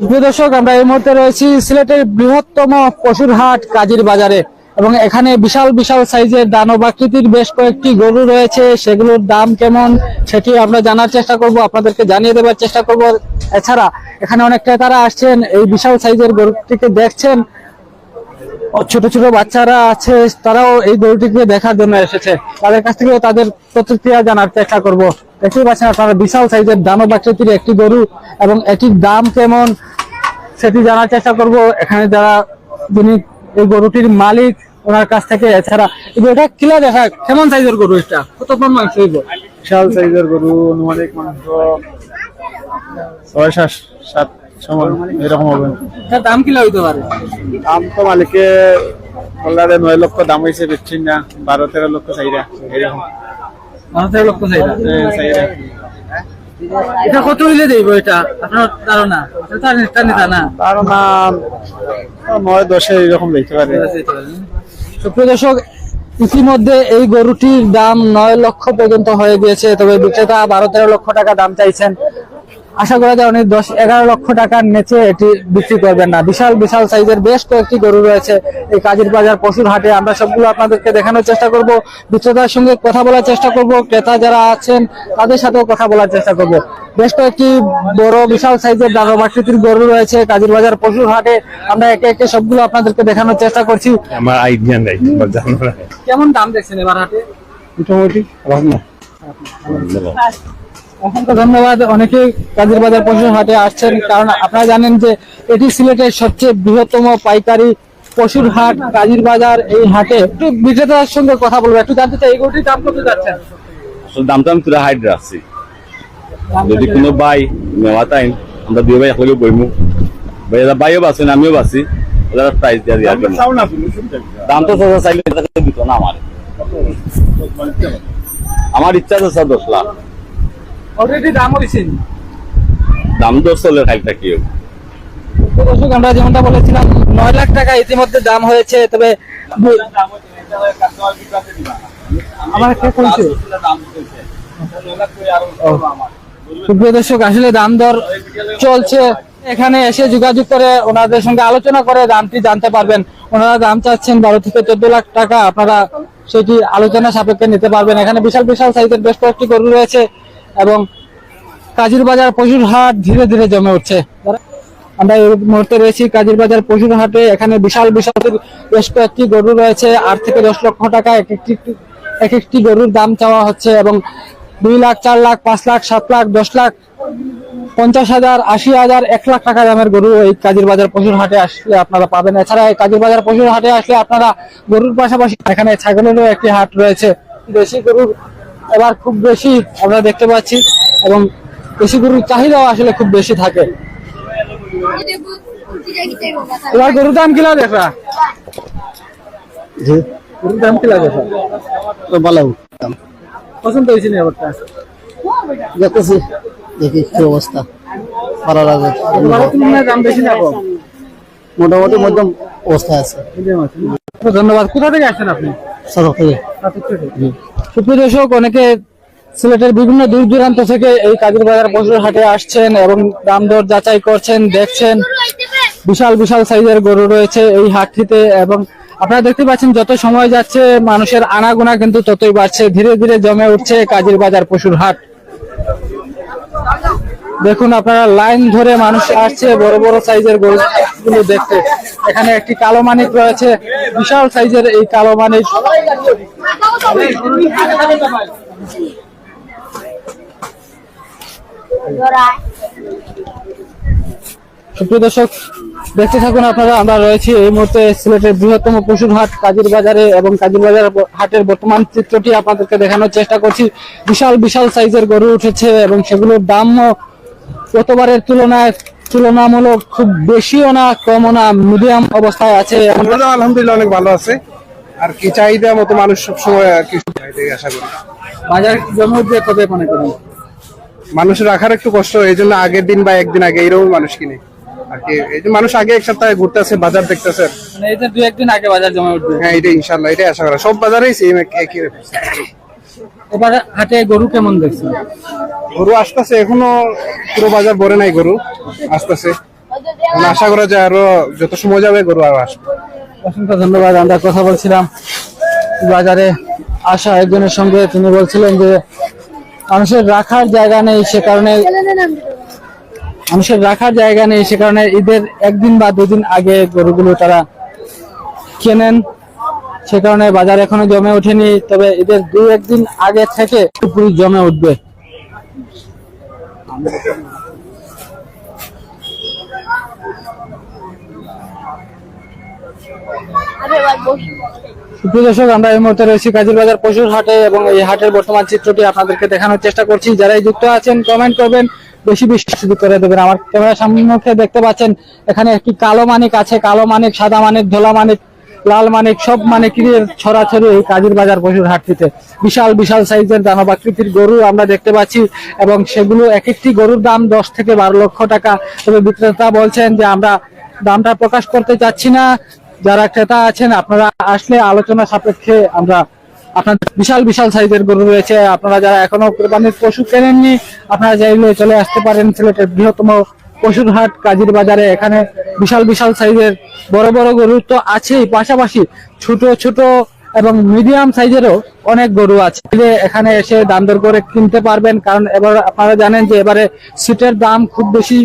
দর্শক, আমরা এই মুহূর্তে রয়েছি সিলেটের বৃহত্তম পশুর হাট, কাজীর বাজারে। এবং এখানে বিশাল বিশাল সাইজের দানব আকৃতির বেশ কয়েকটি গরু রয়েছে। সেগুলোর দাম কেমন সেটি আমরা জানার চেষ্টা করব, আপনাদেরকে জানিয়ে দেওয়ার চেষ্টা করব। এছাড়া, এখানে অনেক ক্রেতারা আসছেন, এই বিশাল সাইজের গরুটিকে দেখছেন। ছোট ছোট বাচ্চারা আছে, তারাও এই গরুটিকে দেখার জন্য এসেছে। তাদের কাছ থেকে তাদের প্রতিক্রিয়া জানার চেষ্টা করব। দেখতেই পাচ্ছেন আপনারা বিশাল সাইজের দানব আকৃতির একটি গরু এবং এটির দাম কেমন সেটি জানার চেষ্টা করব। এখানে যারা যিনি এই গরুটির মালিক ওনার কাছ থেকে এছাড়া গরুটা কিলা দেখা কেমন সাইজের গরু এটা? কত মন মাংস হইব বিশাল সাইজের গরু অনুমানিক মাংস ছয় সাত সাত সমান এরকম হবে। দাম কিলা হইতে পারে? দাম তো মালিকে বললারে নয় লক্ষ দাম হয়েছে বেচছি না বারো তেরো লক্ষ চাইরা এরকম। মানুষের লক্ষ্য চাহিদা এটা কত হইলে দেব এটা? আপনার ধারণা? না ধারণা। নয় দশে এরকম দেখতে পারে। সুপ্রিয় দর্শক ইতিমধ্যে এই গরুটির দাম নয় লক্ষ পর্যন্ত হয়ে গিয়েছে তবে বিক্রেতা বারো তেরো লক্ষ টাকা দাম চাইছেন। আশা করা যায় উনি দশ এগারো লক্ষ টাকার নিচে এটি বিক্রি করবেন না। বিশাল বিশাল সাইজের বেশ কয়েকটি গরু রয়েছে এই কাজীর বাজার পশুর হাটে। আমরা সবগুলো আপনাদেরকে দেখানোর চেষ্টা করব বিক্রেতার সঙ্গে কথা বলার চেষ্টা করব ক্রেতা যারা আছেন তাদের সাথেও কথা বলার চেষ্টা করব। বেশ কয়েকটি বড় বিশাল সাইজের দানব আকৃতির গরু রয়েছে কাজীর বাজার পশুর হাটে। আমরা একে একে সবগুলো আপনাদেরকে দেখানোর চেষ্টা করছি। আমার আইডিয়া নাই কেমন দাম দেখছেন এবার হাটে? মোটামুটি অসংখ্য ধন্যবাদ। অনেকেই কাজের বাজার পশুর হাটে আসছেন কারণ আপনারা জানেন যে এটি সিলেটের সবচেয়ে বৃহত্তম পাইকারি পশুর হাট কাজীর বাজার এই হাটে। একটু বিক্রেতার সঙ্গে কথা বলব একটু জানতে চাই এই গরুটির দাম কত যাচ্ছেন আসলে দামটা আমি পুরো হাইড রাখছি। যদি কোনো বাই নেওয়া তাই আমরা দুই ভাই একলগে বইমু। ভাই বাইও বাঁচেন আমিও বাঁচি ওরা প্রাইস দিয়ে দিয়া দাম তো চাইলে দিত না আমার। আমার ইচ্ছা আছে স্যার দশ লাখ। অলরেডি দাম হয়েছে। দাম দশ চলে খাই থাকি দর্শক আমরা যেমনটা বলেছিলাম নয় লাখ টাকা ইতিমধ্যে দাম হয়েছে তবে আমার কে বলছে সুপ্রিয় দর্শক আসলে দাম দর চলছে। এখানে এসে যোগাযোগ করে ওনাদের সঙ্গে আলোচনা করে দামটি জানতে পারবেন। ওনারা দাম চাচ্ছেন বারো থেকে চোদ্দ লাখ টাকা। আপনারা সেটি আলোচনা সাপেক্ষে নিতে পারবেন। এখানে বিশাল বিশাল সাইজের বেশ কয়েকটি গরু রয়েছে। এবং কাজীর বাজার পশুর হাট ধীরে ধীরে জমে উঠছে। আমরা এই মুহূর্তে রয়েছি কাজীর বাজার পশুর হাটে। এখানে বিশাল বিশাল বেশ কয়েকটি গরু রয়েছে। আট থেকে দশ লক্ষ টাকা এক একটি এক একটি গরুর দাম চাওয়া হচ্ছে এবং দুই লাখ, চার লাখ, পাঁচ লাখ, সাত লাখ, দশ লাখ, পঞ্চাশ হাজার, আশি হাজার, এক লাখ টাকা দামের গরু এই কাজীর বাজার পশুর হাটে আসলে আপনারা পাবেন। এছাড়া এই কাজীর বাজার পশুর হাটে আসলে আপনারা গরুর পাশাপাশি এখানে ছাগলেরও একটি হাট রয়েছে। দেশি গরুর এবার খুব বেশি আমরা দেখতে পাচ্ছি এবং দেশি গরুর চাহিদাও আসলে খুব বেশি থাকে। এবার গরুর দাম কি লাগে দেখা গরুর দাম কি লাগে তো ভালো পছন্দ হয়েছে না এবারটা দেখতেছি দেখি কি অবস্থা। ভালো লাগে দাম বেশি না মোটামুটি মধ্যম অবস্থায় আছে। ধন্যবাদ। কোথা থেকে আসছেন আপনি? সুপ্রিয় দর্শক, অনেকে সিলেটের বিভিন্ন দূর দূরান্ত থেকে এই কাজের বাজার পশুর হাটে আসছেন এবং দাম দর যাচাই করছেন, দেখছেন। বিশাল বিশাল সাইজের গরু রয়েছে এই হাটটিতে এবং আপনারা দেখতে পাচ্ছেন, যত সময় যাচ্ছে, মানুষের আনাগোনা কিন্তু ততই বাড়ছে। ধীরে ধীরে জমে উঠছে কাজের বাজার পশুর হাট। দেখুন আপনারা লাইন ধরে মানুষ আসছে, বড় বড় সাইজের গরুগুলো দেখতে। এখানে একটি কালো মানিক রয়েছে, বিশাল সাইজের এই কালো মানিক। সুপ্রিয় দর্শক, দেখতে থাকুন আপনারা, আমরা রয়েছি এই মুহূর্তে সিলেটের বৃহত্তম পশুর হাট, কাজীর বাজারে এবং কাজীর বাজার হাটের বর্তমান চিত্রটি আপনাদেরকে দেখানোর চেষ্টা করছি। বিশাল বিশাল সাইজের গরু উঠেছে এবং সেগুলোর দামও গতবারের তুলনায় তুলনামূলক খুব বেশিও না কমও না মিডিয়াম অবস্থায় আছে। আলহামদুলিল্লাহ অনেক ভালো আছে। আর কি চাহিদা মতো মানুষ সবসময় আর কি আশা করি। বাজার জমে উঠবে কবে মনে করেন? মানুষের রাখার একটু কষ্ট এই জন্য আগের দিন বা একদিন আগে এইরকম মানুষ কিনে। আর কি এই যে মানুষ আগে এক সপ্তাহে ঘুরতেছে বাজার দেখতেছে। মানে এই যে দু একদিন আগে বাজার জমে উঠবে। হ্যাঁ এটাই ইনশাল্লাহ এটাই আশা করা। সব বাজারেই সেম একই। এবার হাটে গরু কেমন দেখছেন? গরু আসতেছে এখনও পুরো বাজার ভরে নাই গরু আসতেছে। মানে আশা করা যায় আরও যত সময় যাবে গরু আরও আসবে। অসংখ্য ধন্যবাদ আমরা কথা বলছিলাম। বাজারে আসা একজনের সঙ্গে তিনি বলছিলেন যে মানুষের রাখার জায়গা নেই সে কারণে মানুষের রাখার জায়গা নেই সে কারণে ঈদের একদিন বা দুদিন আগে গরুগুলো তারা কেনেন। সে কারণে বাজার এখনও জমে ওঠেনি, তবে এদের দু একদিন আগে থেকে পুরো জমে উঠবে। আমরা এই মুহূর্তে কাজীর বাজার পশুর হাটে এবং এই হাটের বর্তমান চিত্রটি আপনাদেরকে দেখানোর চেষ্টা করছি। যারা যুক্ত আছেন কমেন্ট বেশি করে দেবেন। আমার ক্যামেরার সম্মুখে দেখতে পাচ্ছেন, এখানে একটি কালো মানিক আছে, কালো মানিক, সাদা মানিক, ধোলা মানিক লাল মানিক, সব মানিকের ছড়াছড়ি এই কাজীর বাজার পশুর হাটটিতে বিশাল বিশাল সাইজের দানব আকৃতির গরু আমরা দেখতে পাচ্ছি এবং সেগুলো এক একটি গরুর দাম দশ থেকে বারো লক্ষ টাকা। তবে বিক্রেতা বলছেন যে আমরা দামটা প্রকাশ করতে চাচ্ছি না। যারা ক্রেতা আছেন, আপনারা আসলে আলোচনা সাপেক্ষে আমরা আপনার বিশাল বিশাল সাইজের গরু রয়েছে। আপনারা যারা এখনও কোরবানির পশু কেনেননি, আপনারা চাইলে চলে আসতে পারেন সিলেটের বৃহত্তম পশুর হাট কাজীর বাজারে এখানে বিশাল বিশাল সাইজের বড় বড় গরু তো আছেই। পাশাপাশি ছোট ছোট এবং মিডিয়াম সাইজেরও অনেক গরু আছে। এখানে এসে দাম দর করে কিনতে পারবেন, কারণ এবার আপনারা জানেন যে এবারে সিটের দাম খুব বেশি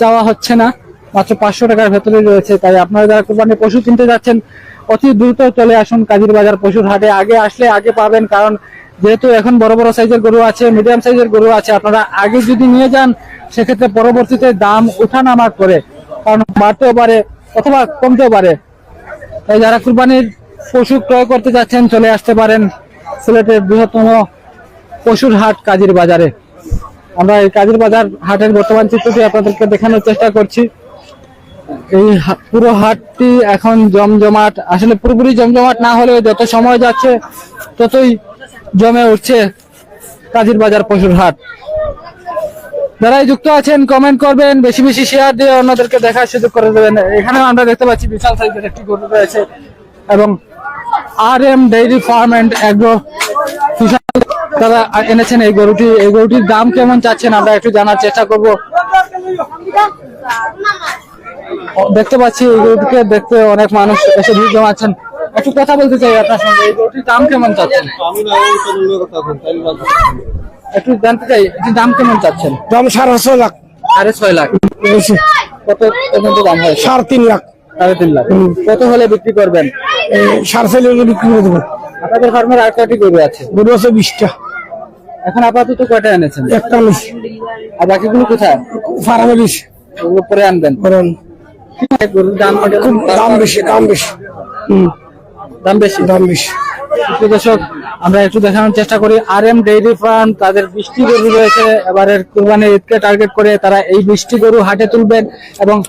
চাওয়া হচ্ছে না। মাত্র পাঁচশো টাকার ভেতরে রয়েছে। তাই আপনারা যারা কোরবানি পশু কিনতে যাচ্ছেন, অতি দ্রুত চলে আসুন কাজীর বাজার পশুর হাটে। আগে আসলে আগে পাবেন, কারণ যেহেতু এখন বড় বড় সাইজের গরু আছে মিডিয়াম সাইজের গরু আছে, আপনারা আগে যদি নিয়ে যান, সেক্ষেত্রে পরবর্তীতে দাম উঠানামা করে, কারণ বাড়তেও পারে অথবা কমতেও পারে। তাই যারা কুরবানির পশু ক্রয় করতে যাচ্ছেন, চলে আসতে পারেন সিলেটের বৃহত্তম পশুর হাট কাজীর বাজারে। আমরা এই কাজীর বাজার হাটের বর্তমান চিত্রটি আপনাদেরকে দেখানোর চেষ্টা করছি। এই পুরো হাটটি এখন জমজমাট, আসলে পুরোপুরি জমজমাট না হলেও যত সময় যাচ্ছে, ততই জমে উঠছে কাজীর বাজার পশুর হাট। যারাই যুক্ত আছেন কমেন্ট করবেন, বেশি বেশি শেয়ার দিয়ে অন্যদেরকে দেখার সুযোগ করে দেবেন। এখানে আমরা দেখতে পাচ্ছি বিশাল সাইজের একটি গরু রয়েছে এবং R M dairy farm and agro তারা এনেছেন এই গরুটি। এই গরুটির দাম কেমন চাচ্ছেন আমরা একটু জানার চেষ্টা করব। দেখতে পাচ্ছি এই গরুটিকে দেখতে অনেক মানুষ এসে ভিড় জমাচ্ছেন। একটু কথা বলতে চাই আপনার সঙ্গে। এই গরুটির দাম কেমন চাচ্ছেন? একটু জানতে চাই এটির দাম কেমন চাচ্ছেন? দাম সাড়ে ছয় লাখ। সাড়ে ছয় লাখ। কত পর্যন্ত দাম হয় সাড়ে তিন লাখ। সাড়ে তিন লাখ। কত হলে বিক্রি করবেন? সাড়ে ছয় লাখ বিক্রি করে দেবো। আপনাদের ফার্মের আর কয়টি গরু আছে? গরু আছে বিশটা। এখন আপাতত কয়টা এনেছেন? একটা আর বাকিগুলো কোথায়? ফার্মে বিশ। ওগুলো পরে আনবেন। গরুর দাম দাম বেশি দাম বেশি। হুম। দাম বেশি। দাম বেশি। দর্শক আমরা একটু দেখানোর চেষ্টা করি। আর এম ডেইরি ফার্ম তাদের বৃষ্টি গরু রয়েছে। এবারের কুরবানি ঈদকে টার্গেট করে তারা এই বৃষ্টি গরু হাটে তুলবেন এবং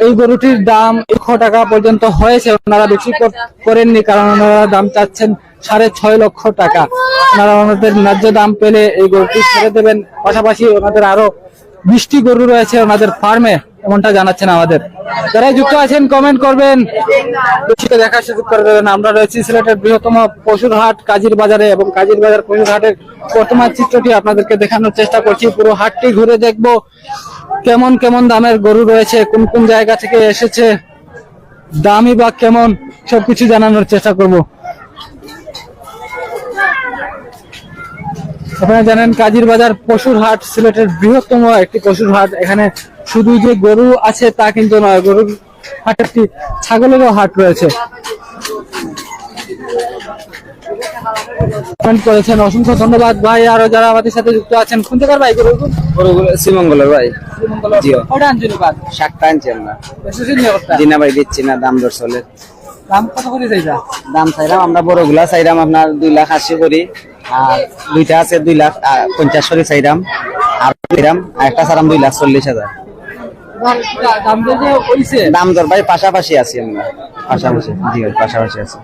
এই গরুটির দাম লক্ষ টাকা পর্যন্ত হয়েছে। ওনারা বিক্রি কর- করেননি কারণ ওনারা দাম চাচ্ছেন সাড়ে ছয় লক্ষ টাকা। ওনারা ওনাদের ন্যায্য দাম পেলে এই গরুটি ছেড়ে দেবেন। পাশাপাশি ওনাদের আরও বৃষ্টি গরু রয়েছে ওনাদের ফার্মে এমনটা জানাচ্ছেন আমাদের। যারা যুক্ত আছেন কমেন্ট করবেন। দেখার সুযোগ করে দেবেন। আমরা রয়েছি সিলেটের বৃহত্তম পশুর হাট কাজীর বাজারে এবং কাজীর বাজার পশুর হাটের বর্তমান চিত্রটি আপনাদেরকে দেখানোর চেষ্টা করছি। পুরো হাটটি ঘুরে দেখব কেমন কেমন দামের গরু রয়েছে, কোন কোন জায়গা থেকে এসেছে দামি বা কেমন, সবকিছু জানানোর চেষ্টা করব। আপনারা জানেন, কাজীর বাজার পশুর হাট সিলেটের বৃহত্তম একটি পশুর হাট এখানে শুধু যে গরু আছে তা কিন্তু নয় গরুর হাট একটি ছাগলেরও হাট রয়েছে। কমেন্ট করেছেন অসংখ্য ধন্যবাদ ভাই আরও যারা আমাদের সাথে যুক্ত আছেন কোন থেকে ভাই গরু? গরুগুলো শ্রীমঙ্গলের ভাই। জিও। ওটা আনছিল কাজ শাকটা আনছি আমরা এসেছেন নি ওটা? ভাই দিচ্ছি না দাম দর চলে। দাম কত করে যাইবা দাম চাইলাম আমরা বড়গুলা চাইলাম আপনার দুই লাখ আশি করি আর দুইটা আছে দুই লাখ পঞ্চাশ করে চাইলাম। আর চাইলাম আর একটা চাইলাম দুই লাখ চল্লিশ হাজার। দাম দর ভাই পাশাপাশি আছি আমরা। পাশাপাশি জি পাশাপাশি আছি।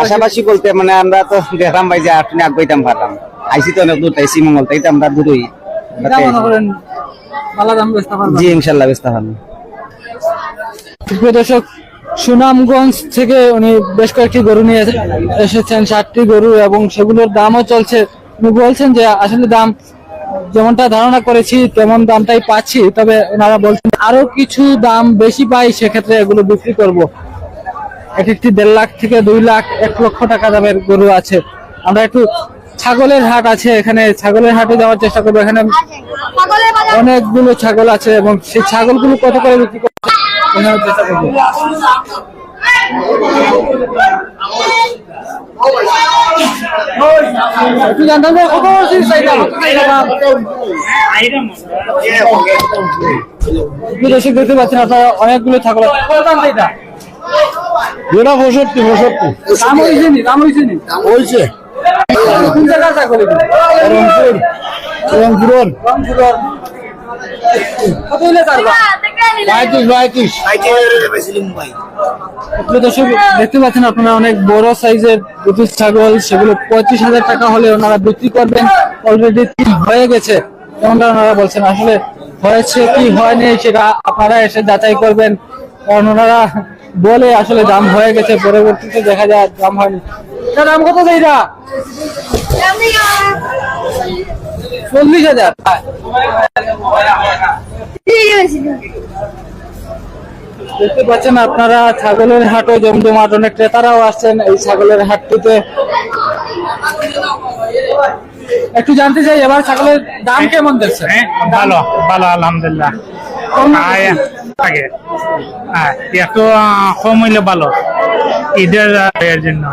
পাশাপাশি বলতে মানে আমরা তো দেখলাম ভাই যে আপনি পারলাম আইসি তো অনেক দূর তাই তো আমরা দূরই। জি ইনশাল্লাহ ব্যস্ত ভালো প্রিয় দর্শক সুনামগঞ্জ থেকে উনি বেশ কয়েকটি গরু নিয়ে এসেছেন ষাটটি গরু এবং সেগুলোর দামও চলছে। উনি বলছেন যে আসলে দাম যেমনটা ধারণা করেছি, তেমন দামটাই পাচ্ছি, তবে ওনারা বলছেন আরও কিছু দাম বেশি পাই, সেক্ষেত্রে এগুলো বিক্রি করব। এক একটি দেড় লাখ থেকে দুই লাখ, এক লক্ষ টাকা দামের গরু আছে। আমরা একটু ছাগলের হাট আছে এখানে, ছাগলের হাটে যাওয়ার চেষ্টা করব। এখানে অনেকগুলো ছাগল আছে এবং সেই ছাগলগুলো কত করে বিক্রি করছে চেষ্টা করব। দর্শক দেখতে পাচ্ছেন আপনারা অনেকগুলো ছাগল এটা পঁয়ষট্টি পঁয়ষট্টি। দাম হয়েছে নি? দাম হয়েছে নি? হয়েছে। কোন ছাগল এগুলো? রংপুর রংপুরের। রংপুরের। কত দর্শক, দেখতে পাচ্ছেন আপনারা অনেক বড় সাইজের দুটি ছাগল, সেগুলো পঁয়ত্রিশ হাজার টাকা হলে ওনারা বিক্রি করবেন। অলরেডি হয়ে গেছে? যেমনটা ওনারা বলছেন? আসলে হয়েছে কি হয়নি সেটা আপনারা এসে যাচাই করবেন। কারণ ওনারা বলে আসলে দাম হয়ে গেছে পরবর্তীতে দেখা যায় দাম হয়নি। দাম কত এইটা চল্লিশ হাজার। দেখতে পাচ্ছেন আপনারা ছাগলের হাটও জমজমাট অনেক ক্রেতারাও আসছেন এই ছাগলের হাটটিতে। একটু জানতে চাই এবার ছাগলের দাম কেমন দেখছে হ্যাঁ ভালো ভালো আলহামদুলিল্লাহ। হ্যাঁ একটু কম হইলে ভালো। ঈদের জন্য।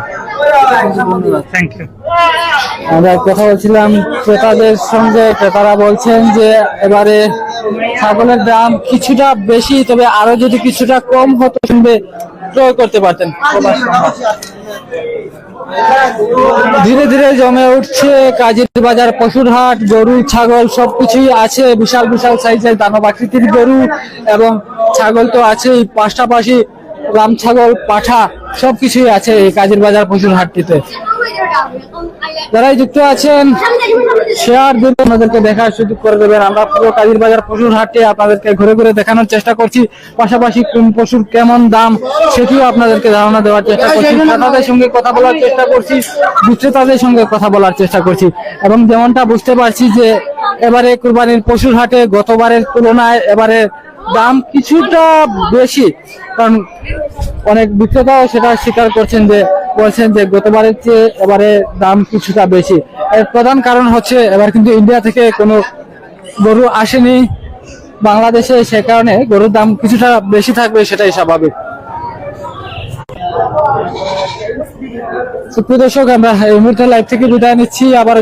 কথা বলছিলাম ক্রেতাদের সঙ্গে। ক্রেতারা বলছেন যে এবারে ছাগলের দাম কিছুটা বেশি, তবে আরও যদি কিছুটা কম হতো শুনবে, ক্রয় করতে পারতেন। ধীরে ধীরে জমে উঠছে কাজের বাজার, পশুর হাট, গরু, ছাগল, সবকিছুই আছে। বিশাল বিশাল সাইজের দানব আকৃতির গরু এবং ছাগল তো আছেই, পাশাপাশি রাম ছাগল, পাঠা, সবকিছুই আছে এই কাজীর বাজার পশুর হাটটিতে। যারাই যুক্ত আছেন শেয়ার দিন, আপনাদেরকে দেখার সুযোগ করে দেবেন। আমরা পুরো কাজীর বাজার পশুর হাটে আপনাদেরকে ঘুরে ঘুরে দেখানোর চেষ্টা করছি। পাশাপাশি কোন পশুর কেমন দাম, সেটিও আপনাদেরকে ধারণা দেওয়ার চেষ্টা করছি। ক্রেতাদের সঙ্গে কথা বলার চেষ্টা করছি, বিক্রেতাদের সঙ্গে কথা বলার চেষ্টা করছি। এবং যেমনটা বুঝতে পারছি যে, এবারে কুরবানির পশুর হাটে গতবারের তুলনায় এবারে দাম কিছুটা বেশি, কারণ অনেক বিক্রেতাও সেটা স্বীকার করছেন যে, বলছেন যে গতবারের চেয়ে এবারে দাম কিছুটা বেশি। এর প্রধান কারণ হচ্ছে, এবার কিন্তু ইন্ডিয়া থেকে কোনো গরু আসেনি বাংলাদেশে, সে কারণে গরুর দাম কিছুটা বেশি থাকবে সেটাই স্বাভাবিক। সুপ্রিয় দর্শক, আমরা এই মুহূর্তে লাইভ থেকে বিদায় নিচ্ছি। আবার